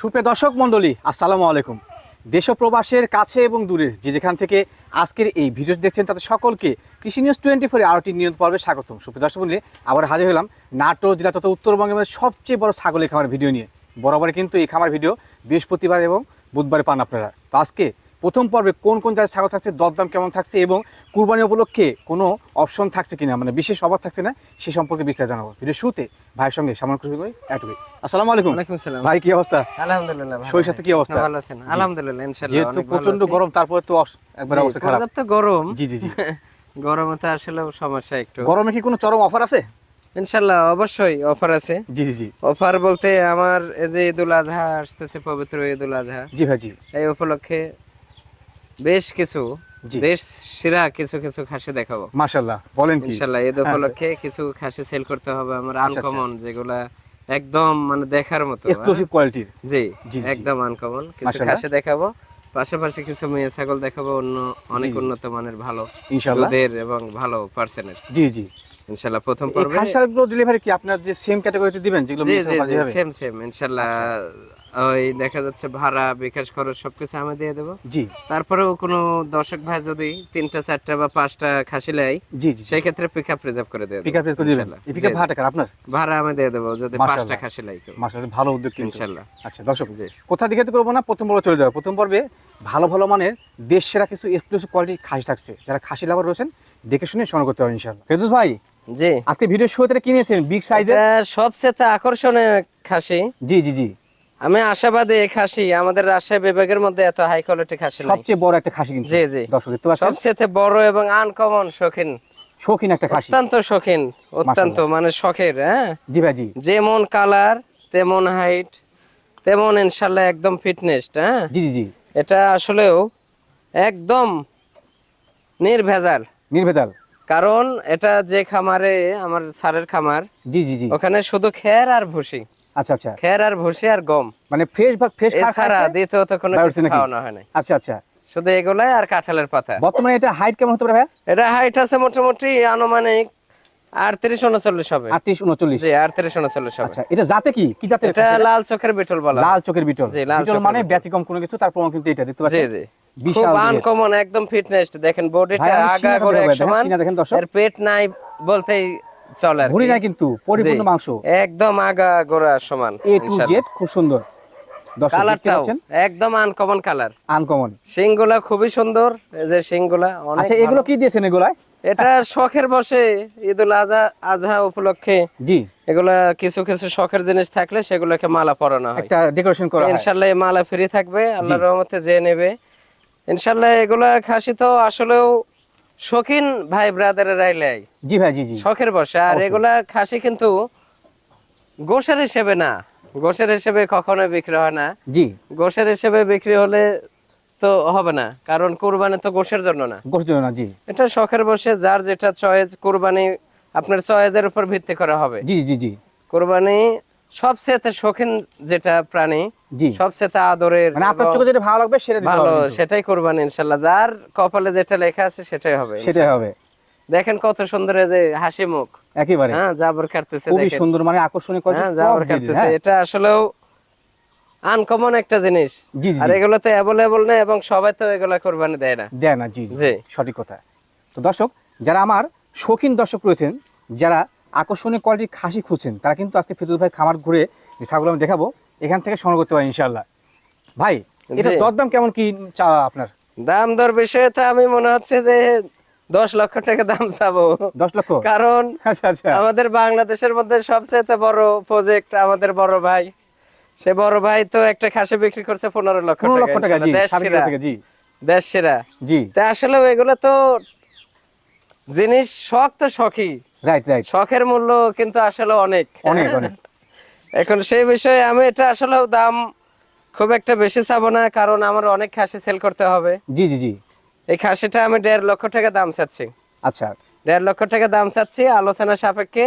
সুপ্রিয় দর্শক মণ্ডলী, আসসালামু আলাইকুম। দেশপ্রবাসের প্রবাসের কাছে এবং দূরে যে যেখান থেকে আজকের এই ভিডিও দেখছেন তাদের সকলকে কৃষি নিউজ টোয়েন্টি ফোরে আরও আরটি নিয়ন্ত্রণ পর্বে স্বাগতম। সুপ্রিয় দর্শক মণ্ডলী, আবার হাজির হলাম নাটোর জেলা তথা উত্তরবঙ্গের সবচেয়ে বড় ছাগলের খামার ভিডিও নিয়ে। বরাবর কিন্তু এই খামার ভিডিও বৃহস্পতিবার এবং বুধবারে পান আপনারা। তো আজকে প্রথম পর্বে কোন কোন জায়গায় ছাগল থাকছে দরদাম কেমন থাকছে এবং কুরবানি উপলক্ষে কোনো অপশন থাকছে কিনা মানে বিশেষ অভাব থাকছে না সে সম্পর্কে বিস্তারিত জানাব। ভিডিও শুরুতে ভাইয়ের সঙ্গে সামান্য কিছু করি। এটুকুই আসসালামু আলাইকুম। ওয়ালাইকুম আসসালাম। ভাই কি অবস্থা? আলহামদুলিল্লাহ শরীর স্বাস্থ্য কি অবস্থা? ভালো আছেন আলহামদুলিল্লাহ ইনশাআল্লাহ যেহেতু প্রচণ্ড গরম তারপরে তো একবার অবস্থা খারাপ। পর্যাপ্ত গরম। জি জি জি। গরমে তো আসলে সমস্যা একটু। গরমে কি কোনো চরম অফার আছে? ইনশাল্লাহ অবশ্যই অফার আছে। জি জি জি। অফার বলতে আমার এই যে ঈদুল আজহা আসতেছে পবিত্র ঈদুল আজহা। জি ভাই জি। এই উপলক্ষে বেশ কিছু। দেশ সেরা কিছু কিছু খাসি দেখাবো। মাশাল্লাহ বলেন কি? ইনশাআল্লাহ ঈদ উপলক্ষে কিছু খাসি সেল করতে হবে আমার আচ্ছা, আচ্ছা। আনকমন যেগুলা একদম মানে দেখার মতো এক্সক্লুসিভ কোয়ালিটির জি। একদম আনকমন কিছু খাসি দেখাবো। পাশাপাশি কিছু মেয়ে ছাগল দেখাবো অন্য অনেক উন্নত মানের ভালো ইনশাআল্লাহ। দুধের এবং ভালো পার্সেন্টের জি জি। ইনশাআল্লাহ প্রথম এই পর্বে খাসিগুলো ডেলিভারি কি আপনার যে সেম ক্যাটাগরিতে দিবেন যেগুলো জি মিক্স জি জি সেম সেম ইনশাআল্লাহ। ওই দেখা যাচ্ছে ভাড়া বিকাশ খরচ সবকিছু আমি দিয়ে দেবো। জি। তারপরেও কোনো দর্শক ভাই যদি তিনটা চারটা বা পাঁচটা খাসি লেয় জি জি সেই ক্ষেত্রে পিক আপ রিজার্ভ করে দেবো পিকআপ করে দিবেন? জি, ভাড়া আপনার? ভাড়া আমি দিয়ে দেবো যদি পাঁচটা খাসি লাই মাশাআল্লাহ ভালো উদ্যোগ ইনশাআল্লাহ আচ্ছা দর্শক জি। কোথা দিকে তো করব না প্রথম পর্বে চলে যাব। প্রথম পর্বে ভালো ভালো মানের দেশ সেরা কিছু এক্সক্লুসিভ কোয়ালিটির খাসি থাকছে। যারা খাসি লাভার রয়েছেন দেখে শুনে সংগ্রহ করতে পারেন ইনশাআল্লাহ। ফেরদৌস ভাই জি। আজকে ভিডিও শুরুতে কি নিয়েছেন বিগ সাইজের সবচেয়ে আকর্ষণীয় খাসি। জি জি জি। আমি আশাবাদী এই খাসি আমাদের রাজশাহী বিভাগের মধ্যে এত হাই কোয়ালিটি খাসি সবচেয়ে বড় একটা খাসি কিন্তু। জি, জি। দর্শক দেখতে পাচ্ছেন? সবচেয়ে বড় এবং আনকমন শৌখিন। শৌখিন একটা খাসি। অত্যন্ত শৌখিন অত্যন্ত মানে শখের হ্যাঁ? জি ভাই জি। যেমন কালার তেমন হাইট তেমন ইনশাআল্লাহ একদম ফিটনেস হ্যাঁ? জি জি জি। এটা আসলেও একদম নির্ভেজাল। নির্ভেজাল। কারণ এটা যে খামারে আমার সারের খামার জি জি জি। ওখানে শুধু খের আর ভুসি। আচ্ছা আচ্ছা। খের আর ভুসি আর গম। মানে ফ্রেশ বা ফ্রেশ এছাড়া দ্বিতীয়ত কোনো কিছু খাওয়ানো হয় নাই। আচ্ছা আচ্ছা। শুধু এগুলাই আর কাঁঠালের পাতা। বর্তমানে এটা হাইট কেমন হতে পারে ভাই এটা হাইট আছে মোটামুটি আনুমানিক আটত্রিশ উনচল্লিশ হবে। আটত্রিশ উনচল্লিশ। জি আটত্রিশ উনচল্লিশ হবে। আচ্ছা এটা জাতে কি? কি জাতের এটা লাল চোখের বিটল বলা লাল চোখের বিটল। জি, লাল বিটল মানে বিটল। ব্যতিক্রম কোনো কিছু তার প্রমাণ কিন্তু এটা দেখতে জি পাচ্ছেন? জি। বিশাল আনকমন একদম ফিটনেস দেখেন বডিটা আগা করে এক সমান। সিনা দেখেন দর্শক। এর পেট নাই বলতেই চলে ভুড়ি কি। কিন্তু পরিপূর্ণ মাংস। একদম আগা গোড়া সমান এ টু জেড খুব সুন্দর। কালারটাও একদম আনকমন কালার আনকমন সিংগুলা খুবই সুন্দর এই যে সিংগুলা আচ্ছা এগুলো কি দিয়েছেন এগুলাই এটা শখের বসে ঈদুল আজহা আজহা উপলক্ষে। জি। এগুলা কিছু কিছু শখের জিনিস থাকলে সেগুলোকে মালা পরানো হয়। একটা ডেকোরেশন করা মালা ফ্রি থাকবে আল্লাহর রহমতে যে নেবে। ইনশাল্লাহ এগুলা খাসি তো আসলেও শৌখিন ভাই ব্রাদারেরাই লেয় জি ভাই জি জি। শখের বসে আর এগুলা খাসি কিন্তু গোশের হিসেবে না। গোশের হিসেবে কখনো বিক্রি হয় না। জি। গোশের হিসেবে বিক্রি হলে তো হবে না কারণ কোরবানি তো গোশের জন্য না। গোশ দিও না জি। এটা শখের বসে যার যেটা চয়েস কোরবানি আপনার চয়েসের উপর ভিত্তি করা হবে। জি জি জি। কোরবানি সবচেয়ে শৌখিন যেটা প্রাণী সবচেয়ে আদরের মানে আপনার চোখে যেটা ভালো লাগবে সেটা ভালো সেটাই কোরবানি যার কপালে যেটা লেখা আছে সেটাই হবে সেটাই হবে। দেখেন কত সুন্দর যে হাসি মুখ। একেবারে। হ্যাঁ জাবর কাটতেছে খুবই সুন্দর মানে আকর্ষণীয় quality, হ্যাঁ জাবর কাটতেছে। হ্যাঁ। এটা আসলেও আনকমন একটা জিনিস। আর এগুলো তো অ্যাভেলেবল না এবং সবাই তো এগুলো কোরবানি দেয় না। দেয় না জি। জি। সঠিক কথা। তো দর্শক যারা আমার শৌখিন দর্শক রয়েছেন যারা আকর্ষণীয় কোয়ালিটির খাসি খুঁজছেন তারা কিন্তু আজকে ফিরোজ ভাই খামার ঘুরে যে ছাগল আমি দেখাবো এখান থেকে সংগ্রহ করতে পারেন ইনশাল্লাহ ভাই এটা। দরদাম কেমন কি চাওয়া আপনার? দাম দর বিষয়ে তো আমি মনে হচ্ছে যে দশ লক্ষ টাকা দাম চাবো। দশ লক্ষ? কারণ আচ্ছা আচ্ছা। আমাদের বাংলাদেশের মধ্যে সবচেয়ে বড় প্রজেক্ট আমাদের বড় ভাই। সে বড় ভাই তো একটা খাসি বিক্রি করছে পনেরো লক্ষ লক্ষ টাকা দেশ সেরা, জি। দেশ সেরা। জি। তা আসলে এগুলো তো জিনিস শখ তো শখই। রাইট রাইট শখের মূল্য কিন্তু আসলে অনেক। অনেক অনেক। এখন সেই বিষয়ে আমি এটা আসলে দাম খুব একটা বেশি চাবো না কারণ আমার অনেক খাসি সেল করতে হবে। জি জি জি। এই খাসিটা আমি দেড় লক্ষ টাকা দাম চাচ্ছি। আচ্ছা। দেড় লক্ষ টাকা দাম চাচ্ছি আলোচনা সাপেক্ষে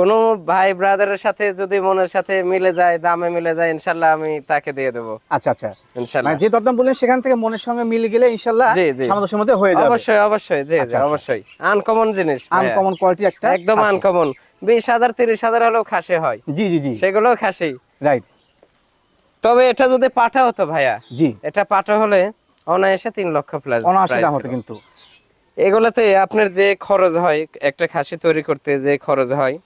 কোনো ভাই ব্রাদারের সাথে যদি মনের সাথে মিলে যায় দামে মিলে যায় ইনশাল্লাহ আমি তাকে দিয়ে দেবো। আচ্ছা আচ্ছা। ইনশাল্লাহ। মানে যে দরদাম বললেন সেখান থেকে মনের সঙ্গে মিলে গেলে ইনশাল্লাহ। সামঞ্জস্যের মধ্যে হয়ে যাবে। অবশ্যই অবশ্যই জি জি আচ্ছা, আচ্ছা। অবশ্যই। আনকমন জিনিস আনকমন কোয়ালিটি একটা একদম। আনকমন বিশ হাজার তিরিশ হাজার হলেও খাসি হয়। জি জি জি। সেগুলোও খাসি। রাইট তবে এটা যদি পাঠা হতো ভাইয়া জি। এটা পাঠা হলে অনায়াসে তিন লক্ষ প্লাস অনায়াসে দাম হতো কিন্তু। এগুলাতে আপনার যে খরচ হয় একটা খাসি তৈরি করতে যে খরচ হয়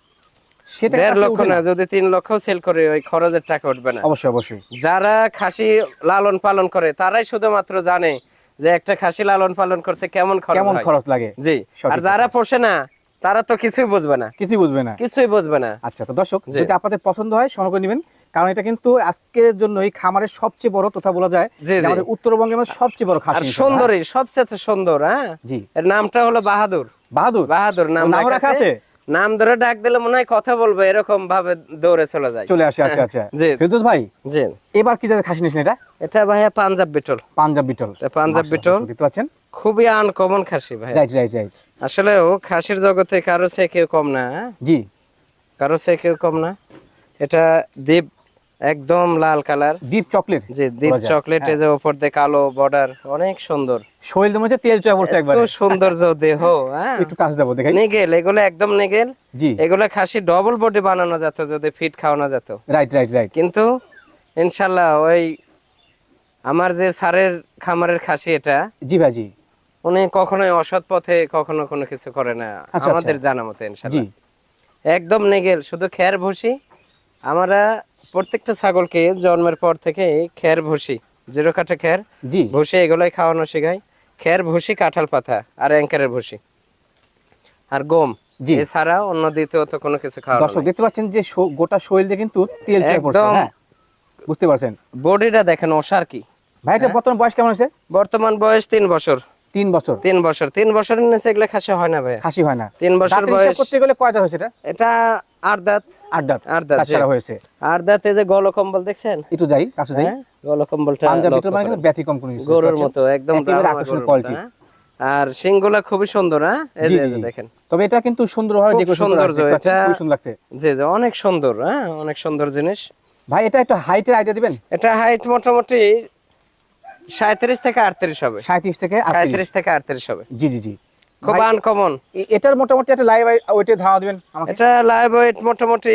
দেড় লক্ষ না যদি তিন লক্ষ সেল করে ওই খরচের টাকা উঠবে না। অবশ্যই অবশ্যই। যারা খাসি লালন পালন করে তারাই শুধুমাত্র জানে যে একটা খাসি লালন পালন করতে কেমন খরচ কেমন খরচ লাগে? জি আর যারা পোষে না তারা তো কিছুই বুঝবে না। কিছুই বুঝবে না। কিছুই বুঝবে না। আচ্ছা তো দর্শক। যদি আপনাদের পছন্দ হয় সংগ্রহ করে নেবেন। কারণ এটা কিন্তু আজকের জন্য এই খামারের সবচেয়ে বড় তথা বলা যায়। আমাদের উত্তরবঙ্গের সবচেয়ে বড় খাসি সুন্দরী সবচেয়ে সুন্দর হ্যাঁ? হ্যাঁ? জি। এর নামটা হলো বাহাদুর। বাহাদুর? বাহাদুর নাম রাখা আছে? নাম ধরে ডাক দিলে মনে হয় কথা বলবে এরকম ভাবে দৌড়ে চলে যায়। চলে আসে আচ্ছা আচ্ছা। জি। ফেরদৌস ভাই জি। এবার কি জাতের খাসি নিয়েছেন এটা? এটা ভাইয়া পাঞ্জাব বিটল। পাঞ্জাব বিটল। এটা পাঞ্জাব বিটল। দেখতে পাচ্ছেন খুবই আনকমন খাসি ভাই রাইট রাইট রাইট আসলে ও খাসির জগতে কারও চেয়ে কেউ কম না হ্যাঁ? জি। কারও সে কেউ কম না। এটা দ্বীপ একদম লাল কালার। ডিপ চকলেট যে বলা যায়। চকলেট হ্যাঁ। যে উপর দিয়ে কালো বর্ডার অনেক সুন্দর। শরীরের মধ্যে তেল চয়ে পড়ছে একবার। এত সৌন্দর্য দেহ হ্যাঁ। একটু কাছে যাব দেখাই। নেগেল এগুলো একদম নেগেল। জি। এগুলো খাসি ডবল বডি বানানো যেত যদি ফিট খাওয়ানো যেত। রাইট রাইট রাইট কিন্তু ইনশাল্লাহ ওই আমার যে সারের খামারের খাসি এটা জি ভাই জি। উনি কখনোই অসৎ পথে কখনো কোনো কিছু করে না। আচ্ছা। আমাদের জানা মতে জি। একদম নেগেল শুধু খের ভুসি আমরা প্রত্যেকটা ছাগলকে জন্মের পর থেকে খের ভুসি জিরো কাঠা খের জি। ভুসি এগুলোই খাওয়ানো শেখাই খের ভুসি কাঁঠাল পাতা আর অ্যাঙ্কারের ভুসি। আর গম জি। এছাড়া অন্য দ্বিতীয়ত কোনো কিছু দর্শক দেখতে পাচ্ছেন যে গোটা শরীরে কিন্তু তেল একদম। হ্যাঁ? বুঝতে পারছেন? বডিটা দেখেন ওষার কি ভাই এটা বর্তমান বয়স কেমন আছে বর্তমান বয়স তিন বছর। তিন বছর। তিন বছর। তিন বছরের নিচে এগুলো খাসি হয় না ভাই খাসি হয় না। তিন বছর বয়স করতে গেলে কয়টা হয়েছে এটা? এটা আট দাঁত। আট দাঁত। আট দাঁত, হয়েছে। আট দাঁতে যে গলকম্বল দেখছেন? একটু যাই কাছে যাই পাঞ্জাব লক্ষ্য মানে ব্যতিক্রম কোনো গরুর মতো একদম আকর্ষণীয়। মতো, হ্যাঁ। আর সিংগুলা খুবই সুন্দর হ্যাঁ? এই যে-। দেখেন। তবে এটা কিন্তু সুন্দর হয় ডেকোরেশন সুন্দর এটা- খুব সুন্দর লাগছে। জি জি অনেক সুন্দর হ্যাঁ? অনেক সুন্দর জিনিস। ভাই এটা একটু হাইটের আইডিয়া দিবেন? এটা হাইট মোটামুটি সাঁত্রিশ থেকে আটত্রিশ হবে। সাঁত্রিশ থেকে আটত্রিশ। সাঁত্রিশ থেকে আটত্রিশ হবে। জি জি জি। খুব আনকমন এটার মোটামুটি একটা লাইভ ওইটে ধারণা দিবেন আমাকে। এটা লাইভ ওয়েট মোটামুটি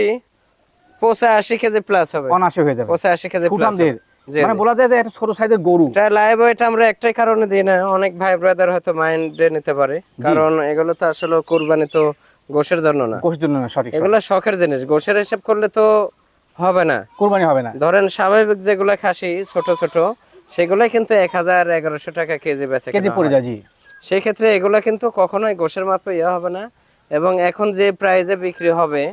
পঁচাশি কেজি প্লাস হবে। হয়ে যাবে। পঁচাশি কেজি ফুটান প্লাস মানে বলা যায় যে একটা ছোট সাইজের গরু। এটা লাইভ ওয়েট আমরা একটাই কারণে দিই না অনেক ভাই ব্রাদার হয়তো মাইন্ডে নিতে পারে। কারণ এগুলো তো আসলে কোরবানি তো গোশের জন্য না। কোষের জন্য না সঠিক। এগুলো শখের জিনিস গোশের হিসাব করলে তো হবে না। কোরবানি হবে না। ধরেন স্বাভাবিক যেগুলো খাসি ছোট ছোট সেগুলো কিন্তু এক হাজার এগারোশো টাকা কেজি বেচে কেজি পড়ে যায় জি। সেই ক্ষেত্রে এগুলো কিন্তু কখনোই গোশের মাপে ইয়ে হবে না এবং এখন যে প্রাইজে বিক্রি হবে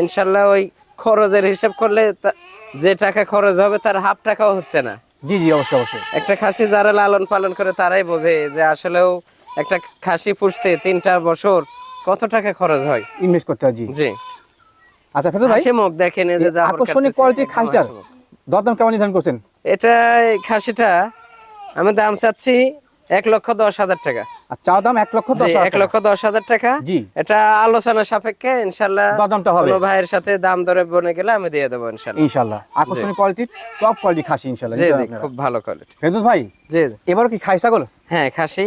ইনশাল্লাহ ওই খরচের হিসাব করলে যে টাকা খরচ হবে তার হাফ টাকাও হচ্ছে না। জি জি অবশ্যই অবশ্যই। একটা খাসি যারা লালন পালন করে তারাই বোঝে যে আসলেও একটা খাসি পুষতে তিনটা বছর কত টাকা খরচ হয়। ইনভেস্ট করতে হয় জি। জি। আচ্ছা ফেরদৌস ভাই সে মুখ দেখেন যে আকর্ষণীয় কোয়ালিটির খাসিটার দরদাম কেমন নির্ধারণ করছেন? এটা খাসিটা আমি দাম চাচ্ছি এক লক্ষ দশ হাজার টাকা। চা দাম এক লক্ষ দশ এক লক্ষ দশ হাজার টাকা। জি। এটা আলোচনা সাপেক্ষে ইনশাল্লাহ হবে। ভাইয়ের সাথে দাম বনে গেলে আমি দিয়ে দেবো ইনশাল্লাহ। ইনশাল্লাহ। আকর্ষণীয় কোয়ালিটির টপ কোয়ালিটি খাসি ইনশাল্লাহ। জি জি খুব ভালো কোয়ালিটি ভাই জি কি ছাগল? হ্যাঁ খাসি।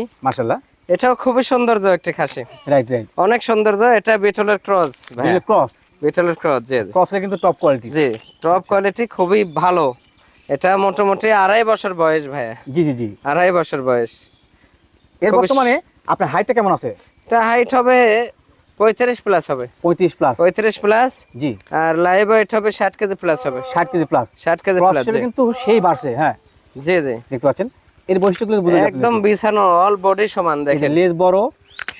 এটাও খুবই সৌন্দর্য একটি খাসি। রাইট রাইট অনেক সৌন্দর্য এটা বিটলের ক্রস ক্রস? বিটলের ক্রস জি জি। ক্রসে কিন্তু টপ কোয়ালিটি জি টপ কোয়ালিটি খুবই ভালো। এটা মোটামুটি আড়াই বছর বয়স ভাইয়া। জি জি জি। আড়াই বছর বয়স। এর বর্তমানে আপনার হাইটটা কেমন আছে? এটা হাইট হবে পঁয়ত্রিশ প্লাস হবে। পঁয়ত্রিশ প্লাস পঁয়ত্রিশ প্লাস জি। আর লাইভ ওয়েট হবে ষাট কেজি প্লাস হবে। ষাট কেজি প্লাস ষাট কেজি প্লাস কিন্তু সেই বাড়ছে হ্যাঁ। জি জি। দেখতে পাচ্ছেন? এর বৈশিষ্ট্যগুলো বুঝে একদম বিছানো অল বডি সমান দেখেন। লেজ বড়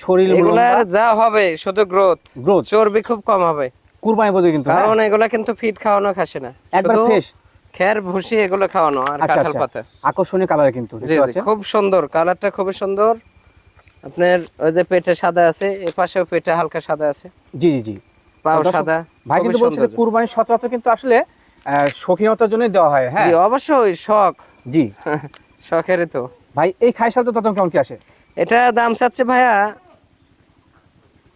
শরীর এগুলার যা হবে শুধু গ্রোথ গ্রোথ চর্বি খুব কম হবে। কুরবানি বোঝে কিন্তু হ্যাঁ? কারণ এগুলা কিন্তু ফিট খাওয়ানো খাসে না। একবার ফ্রেশ খের ভুসি এগুলো খাওয়ানো আর আচ্ছা কাঁঠাল আচ্ছা। পাতা। আকর্ষণীয় কালার কিন্তু জি জি খুব সুন্দর। কালারটা খুবই সুন্দর। আপনার ওই যে পেটে সাদা আছে এ পাশেও পেটে হালকা সাদা আছে। জি জি জি। পাও সাদা ভাই কিন্তু বলছে যে সৌন্দর্য। কুরবানি সচরাচর কিন্তু আসলে শৌখিনতার জন্য দেওয়া হয় হ্যাঁ? জি অবশ্যই শখ। জি। শখেরই তো। ভাই এই খাই সাথে তখন কেমন কি আসে? এটা দাম চাচ্ছে ভাইয়া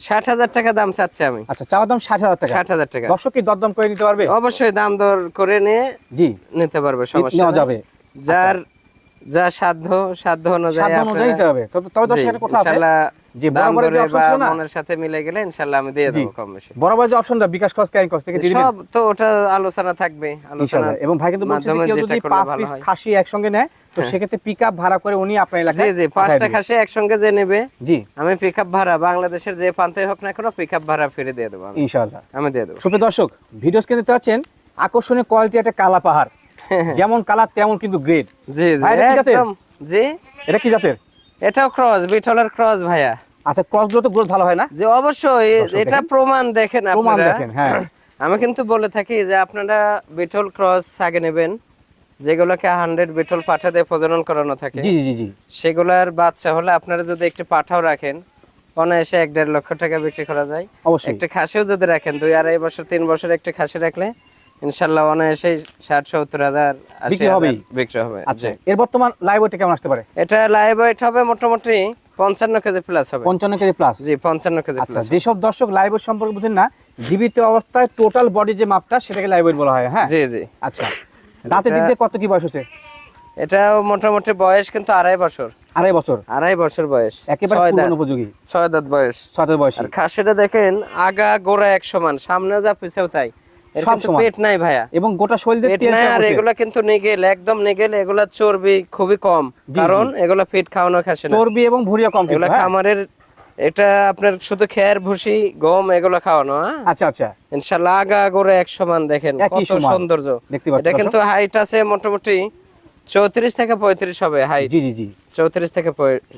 ষাট হাজার টাকা দাম চাচ্ছে আমি। আচ্ছা চাওয়ার দাম ষাট হাজার টাকা। ষাট হাজার টাকা। দর্শক কি দরদাম করে নিতে পারবে? অবশ্যই দাম দর করে নিয়ে জি। নিতে পারবে সমস্যা। যাবে। যার যা সাধ্য সাধ্য অনুযায়ী সাধ্য অনুযায়ী আপনারা- হবে। তবে দর্শকের দর্শক কথা আছে। ইনশাআল্লাহ যে মনের সাথে মিলে গেলে ইনশাল্লাহ আমি দিয়ে দেবো কম বেশি। বরাবর যে অপশনটা বিকাশ খরচ ক্যারিং কস্ট থেকে সব তো ওটা আলোচনা থাকবে আলোচনা এবং ভাই কিন্তু বলছে যে কেউ যদি পিস হ্যাঁ। খাসি একসঙ্গে নেয় তো সেক্ষেত্রে পিকআপ ভাড়া করে উনি আপনার এলাকায় জি পাঠায় পাঁচটা খাসি একসঙ্গে যে নেবে জি। আমি পিক আপ ভাড়া বাংলাদেশের যে প্রান্তে হোক না কেন পিক আপ ভাড়া ফিরে দিয়ে দেবো আমি। ইনশাআল্লাহ। আমি দিয়ে দেবো। সুপ্রিয় দর্শক ভিডিওস কিনতে পাচ্ছেন আকর্ষণীয় কোয়ালিটি একটা কালা পাহাড়। যেমন কালার তেমন কিন্তু গ্রেড জি জি? একদম জি। এটা কি জাতের? এটাও ক্রস বিটলের ক্রস ভাইয়া। আচ্ছা ক্রসগুলো তো গ্রোথ ভালো হয় না? যে অবশ্যই এটা প্রমাণ দেখেন প্রমাণ দেখেন হ্যাঁ। আমি কিন্তু বলে থাকি যে আপনারা বিটল ক্রস আগে নেবেন যেগুলোকে হান্ড্রেড বিটল পাঠা দিয়ে প্রজনন করানো থাকে। জি জি জি। সেগুলার বাচ্চা হলে আপনারা যদি একটি পাঠাও রাখেন অনায়াসে এক দেড় লক্ষ টাকা বিক্রি করা যায়। অবশ্যই। একটা খাসিও যদি রাখেন দুই আড়াই বছর তিন বছর একটা খাসি রাখলে ইনশাল্লাহ ষাট সত্তর হাজার বিক্রি হবে। আচ্ছা এর বর্তমান লাইভ ওয়েটটা কেমন আসতে পারে? এটা লাইভ ওয়েট হবে মোটামুটি পঞ্চান্ন কেজি প্লাস হবে। পঞ্চান্ন কেজি প্লাস জি পঞ্চান্ন কেজি আচ্ছা যেসব দর্শক লাইভ ওয়েট সম্পর্কে বুঝেন না জীবিত অবস্থায় টোটাল বডি যে মাপটা সেটাকে লাইভ ওয়েট বলা হয় হ্যাঁ? জি জি। আচ্ছা দাঁতের দিক দিয়ে কত কি বয়স হচ্ছে? এটাও মোটামুটি বয়স কিন্তু আড়াই বছর। আড়াই বছর? আড়াই বছর বয়স। একেবারে ছয় উপযোগী। ছয় দাঁত বয়স। ছয় বয়সী। আর খাসিটা দেখেন আগা গোড়া এক সমান সামনেও যা পিছেও তাই। সব কিন্তু পেট নাই ভাইয়া। এবং গোটা শরীর পেট নাই আর এগুলা কিন্তু নিগেল একদম নিগেল এগুলা চর্বি খুবই কম। কারণ এগুলা ফিট খাওয়ানো খাসি না। চর্বি এবং ভুঁড়িয়া কম এগুলা? খামারের এটা আপনার শুধু খেয়ার ভুসি গম এগুলো খাওয়ানো আচ্ছা আচ্ছা। ইনশাল্লাহ আগা গোড়া এক সমান দেখেন কত সৌন্দর্য। এটা কিন্তু হাইট আছে মোটামুটি চৌত্রিশ থেকে পঁয়ত্রিশ হবে হাইট জি জি জি। চৌত্রিশ থেকে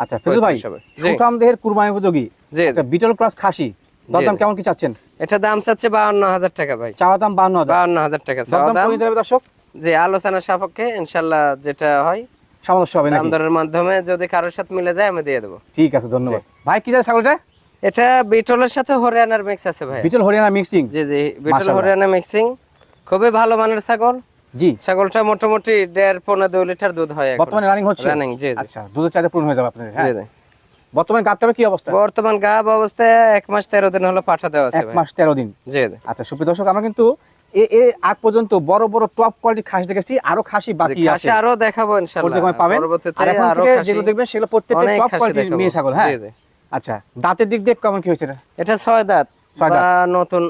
আচ্ছা ভাই হবে। সুঠাম দেহের কুরবানি উপযোগী। জি আচ্ছা বিটল ক্রস খাসি। দরদাম কেমন কি চাচ্ছেন? এটা দাম চাচ্ছে বাউন্ন হাজার টাকা ভাই। চাওয়া দাম হাজার। বাউন্ন হাজার টাকা চাওয়া দাম। দর্শক। যে আলোচনার সাপেক্ষে ইনশাল্লাহ যেটা হয় সামঞ্জস্য হবে দাম নাকি মাধ্যমে যদি কারোর সাথে মিলে যায় আমি দিয়ে দেবো। ঠিক আছে ধন্যবাদ। ভাই কি যায় ছাগলটা? এটা বিটলের সাথে হরিয়ানার মিক্স আছে ভাই। বিটল হরিয়ানা মিক্সিং জি জি বিটল হরিয়ানা মিক্সিং খুবই ভালো মানের ছাগল। জি। ছাগলটা মোটামুটি দেড় পনেরো দুই লিটার দুধ হয় বর্তমানে রানিং হচ্ছে? রানিং জি জি। আচ্ছা দুধের চাহিদা পূরণ হয়ে যাবে আপনাদের হ্যাঁ? বর্তমানে গাবটাবে কি অবস্থা? বর্তমান গাব অবস্থায় এক মাস তেরো দিন হলো পাঠা দেওয়া আছে এক মাস তেরো দিন। জি জি। আচ্ছা সুপ্রিয় দর্শক আমরা কিন্তু এ এ আগ পর্যন্ত বড় বড় টপ কোয়ালিটি খাসি দেখেছি আরও খাসি বাকি আছে। আরও দেখাবো ইনশাআল্লাহ পাবেন? আর এখন থেকে যেগুলো দেখবেন সেগুলো প্রত্যেকটা টপ কোয়ালিটির মেয়ে ছাগল হ্যাঁ? জি, জি। আচ্ছা দাঁতের দিক দিয়ে কেমন কি হয়েছে এটা? এটা ছয় দাঁত ছয় নতুন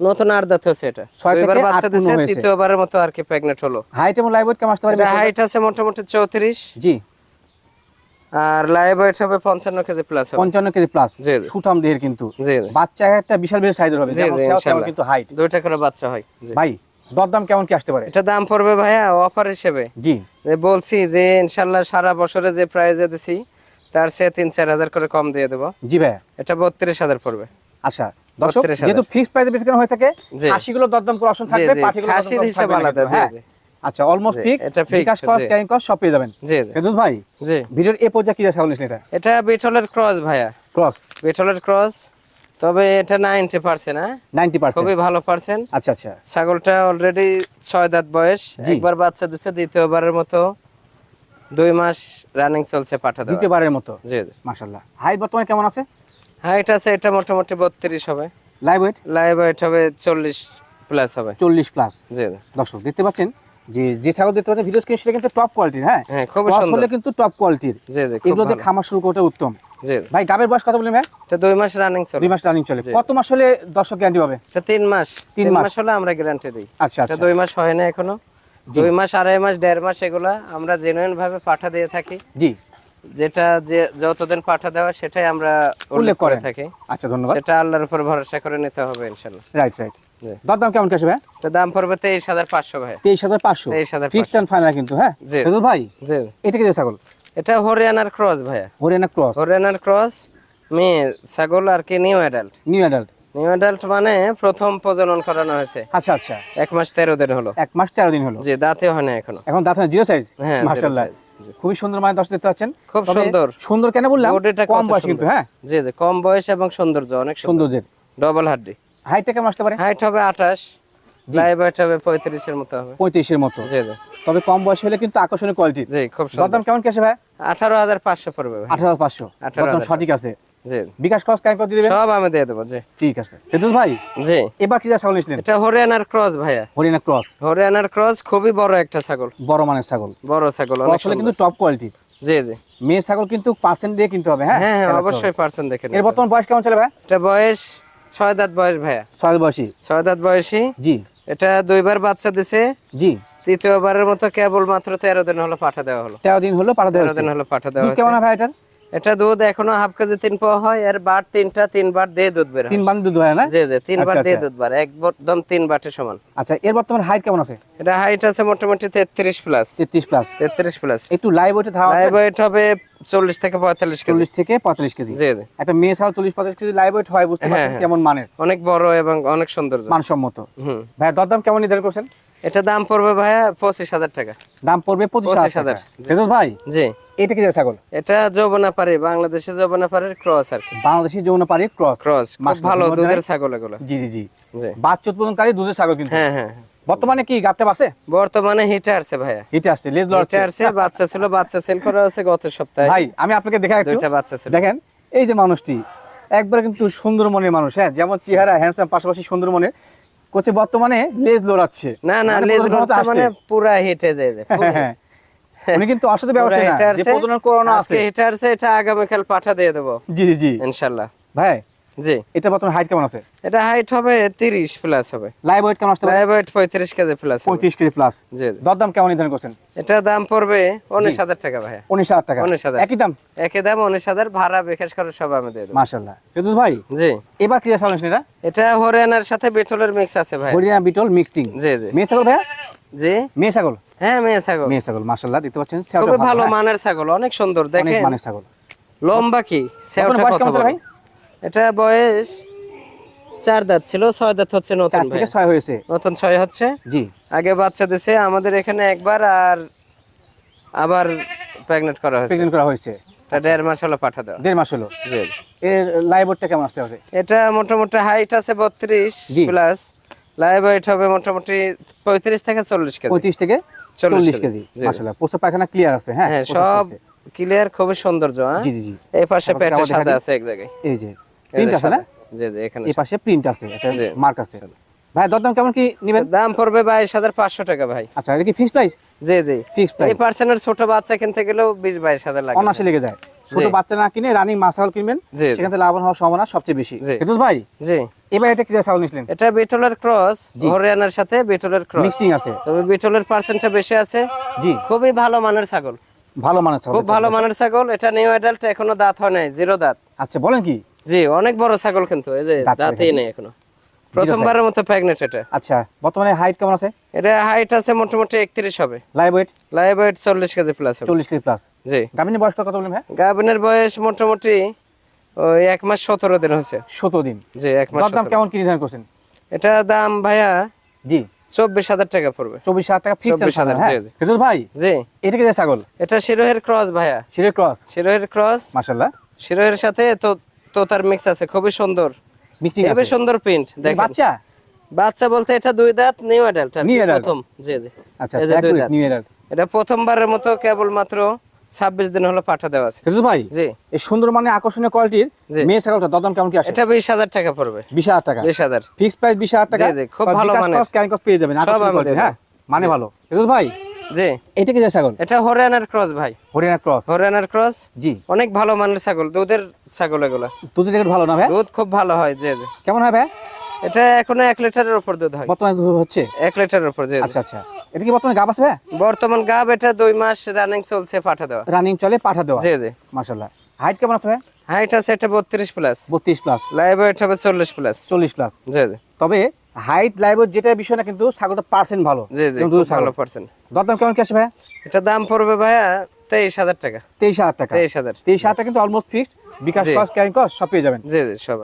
নতুন আট দাঁত হচ্ছে এটা। ছয় থেকে বাচ্চা তৃতীয়বারের মতো আর কি প্রেগনেন্ট হলো। হাইট এবং লাইভ কেমন আসতে পারে হাইট আছে মোটামুটি চৌত্রিশ। জি। আর লাইভ ওয়েট হবে পঞ্চান্ন কেজি প্লাস হবে। পঞ্চান্ন কেজি প্লাস জি, জি। সুঠাম দেহের কিন্তু। বাচ্চা একটা বিশাল বিশাল সাইজের হবে। যেমন ইনশাআল্লাহ। কিন্তু হাইট দুইটা করে বাচ্চা হয়। জি। ভাই দরদাম কেমন কি আসতে পারে? এটা দাম পড়বে ভাইয়া অফার হিসেবে। জি। বলছি যে ইনশাল্লাহ সারা বছরে যে প্রাইজে দিছি তার সে তিন চার হাজার করে কম দিয়ে দেবো। জি ভাইয়া। এটা বত্রিশ হাজার পড়বে। আচ্ছা দর্শক 32,000 যেহেতু ফিক্সড প্রাইসে বেশি হয়ে থাকে জি। খাসিগুলো দরদাম করে অপশন থাকবে পাঠিগুলো হিসাব আলাদা, জি, জি। আচ্ছা অলমোস্ট ফিক্স এটা বিকাশ। ক্যারিং কস্ট সব পেয়ে যাবেন। জি জি। ভাই জি। ভিডিওর এ পর্যায়ে কি নিয়েছেন এটা এটা বিটলের ক্রস ভাইয়া। ক্রস বিটলের ক্রস তবে এটা নাইনটি পার্সেন্ট হ্যাঁ? নাইনটি পার্সেন্ট খুবই ভালো পার্সেন্ট আচ্ছা আচ্ছা। ছাগলটা অলরেডি ছয় দাঁত বয়স একবার বাচ্চা দিচ্ছে দ্বিতীয়বারের মতো দুই মাস রানিং চলছে পাঠা দেওয়া দ্বিতীয়বারের মতো? জি জি। মাশাল্লাহ হাইট বর্তমানে কেমন আছে? হাইট আছে এটা মোটামুটি বত্রিশ হবে। লাইভ ওয়েট লাইভ ওয়েট হবে চল্লিশ প্লাস হবে। চল্লিশ প্লাস জি জি। দর্শক দেখতে পাচ্ছেন যে যে ছাগল দেখতে পাচ্ছেন ভিডিও স্ক্রিন সেটা কিন্তু টপ কোয়ালিটির হ্যাঁ? হ্যাঁ খুবই সুন্দর। হলে কিন্তু টপ কোয়ালিটির জি জি খুব এগুলো দিয়ে ভালো। খামার শুরু করতে উত্তম। জি। ভাই গাবের বয়স কত ভাই? এটা মাস রানিং চলে। দুই মাস রানিং চলে। কত মাস হলে দর্শক গ্যারান্টি পাবে? এটা মাস। মাস। হলে আমরা গ্যারান্টি দিই। আচ্ছা এটা আচ্ছা। মাস হয় না এখনও। দুই মাস আড়াই মাস দেড় মাস এগুলা আমরা জেনুইন ভাবে পাঠা দিয়ে থাকি। জি। যেটা যে যতদিন পাঠা দেওয়া সেটাই আমরা উল্লেখ করে থাকি। আচ্ছা ধন্যবাদ। সেটা আল্লাহর উপর ভরসা করে নিতে হবে ইনশাল্লাহ। Right right. দরদাম কেমন কেসে ভাই দাম পড়বে তেইশ হাজার পাঁচশো ভাই। তেইশ হাজার পাঁচশো? 23,500 ফিক্সড অ্যান্ড ফাইনাল কিন্তু হ্যাঁ। ফেরদৌস ভাই জি। এটা কি ছাগল? এটা হরিয়ানার ক্রস ভাইয়া। হরিয়ানা ক্রস। হরিয়ানার ক্রস মেয়ে ছাগল আর কি new adult new adult new adult মানে প্রথম প্রজনন করানো হয়েছে। আচ্ছা আচ্ছা। এক মাস তেরো দিন হলো। এক মাস তেরো দিন হলো। জি দাঁতে হয় না এখনও। এখন দাঁত জিরো সাইজ হ্যাঁ, জি। খুবই সুন্দর মানে দর্শক দেখতে পাচ্ছেন। খুব সুন্দর। সুন্দর কেন বললাম? কম বয়স কিন্তু হ্যাঁ? জি জি কম বয়স এবং সৌন্দর্য অনেক সুন্দর। সৌন্দর্যের। ডবল হাড্ডি। হাইটটা কেমন আসতে পারে? হাইট হবে আঠাশ লাইভ হাইট হবে পঁয়ত্রিশের মতো হবে। পঁয়ত্রিশের মতো। জি জি। তবে কম বয়স হলে কিন্তু আকর্ষণীয় কোয়ালিটি জি খুব সুন্দর। দরদাম কেমন কেসে ভাই আঠারো হাজার পাঁচশো পড়বে ভাই। আঠারো পাঁচশো। 18,500 দরদাম সঠিক আছে। জি। বিকাশ খরচ কেন করে দিবেন সব আমি দিয়ে দেবো জি। ঠিক আছে। ফেরদৌস ভাই জি। এবার কি ছাগল এটা হরিয়ানার ক্রস ভাইয়া। হরিয়ানা ক্রস হরিয়ানার ক্রস খুবই বড় একটা ছাগল। বড় মানের ছাগল। বড় ছাগল অনেক ক্রস কিন্তু টপ কোয়ালিটি জি জি। মেয়ে ছাগল কিন্তু পার্সেন্ট দিয়ে কিনতে হবে হ্যাঁ? হ্যাঁ হ্যাঁ অবশ্যই পার্সেন্ট দেখেন এর বর্তমান বয়স কেমন চলে ভাই এটা বয়স ছয় দাঁত বয়স ভাইয়া? ছয় বয়সী। ছয় দাঁত বয়সী? জি। এটা দুইবার বাচ্চা দিছে? জি। তৃতীয়বারের মতো কেবল মাত্র তেরো দিন হলো পাঠা দেওয়া হলো। তেরো দিন হলো পাঠা দেওয়া তেরো দিন। হলো পাঠা দেওয়া কেমন ভাই এটার? এটা দুধ এখনও হাফ কেজি তিন পাওয়া হয় এর বার তিনটা তিনবার দিয়ে দুধ বের হয়। তিন বান দুধ হয় না? জি জি তিনবার আচ্ছা, দিয়ে আচ্ছা। দুধ বার একদম তিন বাটের সমান। আচ্ছা এর বর্তমান হাইট কেমন আছে? এটা হাইট আছে মোটামুটি তেত্রিশ প্লাস তেত্রিশ প্লাস তেত্রিশ প্লাস একটু লাইভ ওইটা ধারা লাইভ ওয়েট হবে চল্লিশ থেকে পঁয়তাল্লিশ কেজি। চল্লিশ থেকে পঁয়তাল্লিশ কেজি। জি জি। একটা মেয়ে ছাগল চল্লিশ পঁয়তাল্লিশ কেজি লাইভ ওয়েট হয় বুঝতে হ্যাঁ, পারছেন হ্যাঁ। কেমন মানের? অনেক বড় এবং অনেক সুন্দর। মানসম্মত। হুম। ভাই দরদাম কেমন নির্ধারণ করছেন? এটা দাম পড়বে ভাইয়া পঁচিশ হাজার টাকা। দাম পড়বে পঁচিশ হাজার 25,000 টাকা। ফেরদৌস ভাই? জি। এটা কি ছাগল? এটা যৌবনা পারি বাংলাদেশে যৌবনা ক্রস আর কি। বাংলাদেশি যৌনপাড়ি ক্রস। ক্রস খুব ভালো দুধের ছাগল এগুলো। জি জি জি। বাচ্চা উৎপাদনকারী দুধের ছাগল কিন্তু। হ্যাঁ হ্যাঁ হ্যাঁ। বর্তমানে কি গাপটা আছে বর্তমানে হিটে আসছে ভাইয়া। হিটে আসছে লেজ লড়ছে। আসছে বাচ্চা ছিল বাচ্চা সেল করা হচ্ছে গত সপ্তাহে। ভাই আমি আপনাকে দেখা একটু। দুইটা বাচ্চা ছিল। দেখেন এই যে মানুষটি একবার কিন্তু সুন্দর মনের মানুষ হ্যাঁ যেমন চেহারা হ্যান্ডসাম পাশাপাশি সুন্দর মনের কোচে বর্তমানে লেজ লড়াচ্ছে। না না মানে লেজ আসছে। মানে পুরা হিটে যায় যায় হ্যাঁ, হ্যাঁ। উনি কিন্তু ব্যবসায়ী না যে প্রজনন করানো আছে। হিটে আসছে এটা আগামীকাল পাঠা দিয়ে দেবো। জি জি জি। ইনশাল্লাহ। ভাই জি। এটা বর্তমানে হাইট কেমন আছে? এটা হাইট হবে তিরিশ প্লাস হবে। লাইভ ওয়েট কেমন পারে? লাইভ ওয়েট পঁয়ত্রিশ কেজি প্লাস পঁয়ত্রিশ কেজি প্লাস জি। দরদাম কেমন নির্ধারণ করছেন? এটা দাম পড়বে উনিশ হাজার টাকা ভাইয়া। উনিশ হাজার টাকা। উনিশ হাজার। একই দাম? একই দাম উনিশ হাজার। ভাড়া বিকাশ করে সব আমি দিয়ে দেবো। মাশাল্লাহ ফেরদৌস ভাই জি। এবার কি চালান এটা? এটা হরিয়ানার সাথে বেটলের মিক্স আছে ভাই। হরিয়ানা বিটল মিক্সিং জি জি। ভাইয়া? জি? মেয়ে ছাগল? হ্যাঁ মেয়ে ছাগল। মেয়ে ছাগল মাশাল্লাহ দেখতে পাচ্ছেন ছাগলটা ভালো। হ্যাঁ? মানের ছাগল অনেক সুন্দর অনেক মানের ছাগল। লম্বা কি? সেওটা কত? ভাই? এটা বয়স চার দাঁত ছিল ছয় দাঁত হচ্ছে নতুন থেকে ছয় হয়েছে। নতুন ছয় হচ্ছে? জি। আগে বাচ্চা দিছে আমাদের এখানে একবার আর আবার প্রেগনেন্ট করা হয়েছে। প্রেগনেন্ট করা হয়েছে। এটা দেড় মাস হলো পাঠা দেওয়া। দেড় মাস হলো। জি। এর লাইভটা কেমন আসতে হবে এটা মোটামুটি হাইট আছে বত্রিশ প্লাস লাইভ ওয়েট হবে মোটামুটি পঁয়ত্রিশ থেকে চল্লিশ কেজি। পঁয়ত্রিশ থেকে চল্লিশ কেজি। প্রস্তাব পায়খানা ক্লিয়ার আছে হ্যাঁ? হ্যাঁ সব ক্লিয়ার খুবই সৌন্দর্য হ্যাঁ? জি জি জি। এই পাশে পেটে সাদা আছে এক জায়গায়। এই যে প্রিন্ট আছে না। জি জি এখানে এই পাশে প্রিন্ট আছে এটা মার্ক আছে। ভাই দরদাম কেমন কি নেবেন? দাম পড়বে বাইশ হাজার পাঁচশো টাকা ভাই। আচ্ছা এটা কি ফিক্স প্রাইস জি জি। ফিক্স প্রাইস এই পার্সেন্টের ছোট বাচ্চা কিনতে গেলেও বিশ বাইশ হাজার লাগে। লেগে যায়। ছোট। বাচ্চা না কিনে রানিং মাছাল কিনবেন। সেখান থেকে লাভবান হওয়ার সম্ভাবনা সবচেয়ে বেশি। কিন্তু ভাই জি। এবার এটা কি ছাগল নিছিলেন? এটা বিটলের ক্রস হরিয়ানার সাথে বিটলের ক্রস। মিক্সিং আছে। তবে বিটলের পার্সেন্টটা বেশি আছে। জি। খুবই ভালো মানের ছাগল। ভালো মানের ছাগল। খুব ভালো মানের ছাগল। এটা নিউ অ্যাডাল্ট এখনও দাঁত হয় নাই জিরো দাঁত। আচ্ছা বলেন কি? জি অনেক বড় ছাগল কিন্তু এই যে দাঁত দাঁতই নেই এখনও। প্রথমবারের মতো প্রেগনেন্ট এটা। আচ্ছা বর্তমানে হাইট কেমন আছে? এটা হাইট আছে মোটামুটি একত্রিশ হবে। লাইভ ওয়েট লাইভ ওয়েট চল্লিশ কেজি প্লাস হবে। চল্লিশ কেজি প্লাস জি। গাভিনী বয়স কত বললেন ভাই? গাভিনের বয়স মোটামুটি ওই এক মাস সতেরো দিন হচ্ছে সতেরো দিন। জি এক মাস 17 কেমন কি নির্ধারণ করছেন? এটা দাম ভাইয়া জি। চব্বিশ হাজার টাকা পড়বে। চব্বিশ হাজার টাকা ফিক্সড 24,000 হ্যাঁ। ফেরদৌস ভাই জি। এটা কি যে ছাগল? এটা শিরোহের ক্রস ভাইয়া। শিরের ক্রস শিরোহের ক্রস মাশাআল্লাহ। শিরোহের সাথে তো তোতার মিক্স আছে খুবই সুন্দর। মিক্সিং আছে। সুন্দর প্রিন্ট দেখেন। বাচ্চা? বাচ্চা বলতে এটা দুই দাঁত নিউ অ্যাডাল্ট। প্রথম। জি জি। আচ্ছা। নিউ ইয়ার এটা প্রথমবারের মতো কেবল মাত্র ছাব্বিশ দিন হলো পাঠা দেওয়া আছে। ফেরদৌস ভাই জি। এই সুন্দর মানে আকর্ষণীয় কোয়ালিটির। মেয়ে ছাগলটা দরদাম কেমন কি আসে এটা বিশ হাজার টাকা পড়বে। বিশ হাজার টাকা। বিশ হাজার। ফিক্স প্রাইস বিশ হাজার টাকা জি, জি, খুব ভালো মানের। cost, carrying পেয়ে যাবেন আকর্ষণীয় হ্যাঁ? মানে ভালো। ফেরদৌস ভাই জি। এটা কি ছাগল? এটা হরিয়ানার ক্রস ভাই। হরিয়ানা ক্রস? হরিয়ানার ক্রস। জি। অনেক ভালো মানের ছাগল দুধের ছাগল এগুলা। দুধের রেট ভালো না ভাই? দুধ খুব ভালো হয় জি জি। কেমন হয় ভাই? এটা এখনও এক লিটারের উপর দুধ হয়। বর্তমানে দুধ হচ্ছে? এক লিটারের উপর জি। আচ্ছা আচ্ছা। এটা কি বর্তমানে গাব আছে ভাই? বর্তমান গাব এটা দুই মাস রানিং চলছে পাঠা দেওয়া। রানিং চলে পাঠা দেওয়া? জি হাইট কেমন আছে ভাই? হাইট আছে এটা বত্রিশ প্লাস বত্রিশ প্লাস লাইভ হবে চল্লিশ প্লাস চল্লিশ প্লাস জি জি। তবে হাইট লাইভের যেটা বিষয় না কিন্তু ছাগলটা পার্সেন্ট ভালো। জি জি ছাগল ভালো পার্সেন্ট দরদাম কেমন কি আসে ভাই এটা দাম পড়বে ভাইয়া তেইশ হাজার টাকা। তেইশ হাজার টাকা। তেইশ হাজার। তেইশ হাজার টাকা কিন্তু অলমোস্ট ফিক্সড বিকাশ জি। কস্ট ক্যারিং কস্ট সব পেয়ে যাবেন। জি জি সব।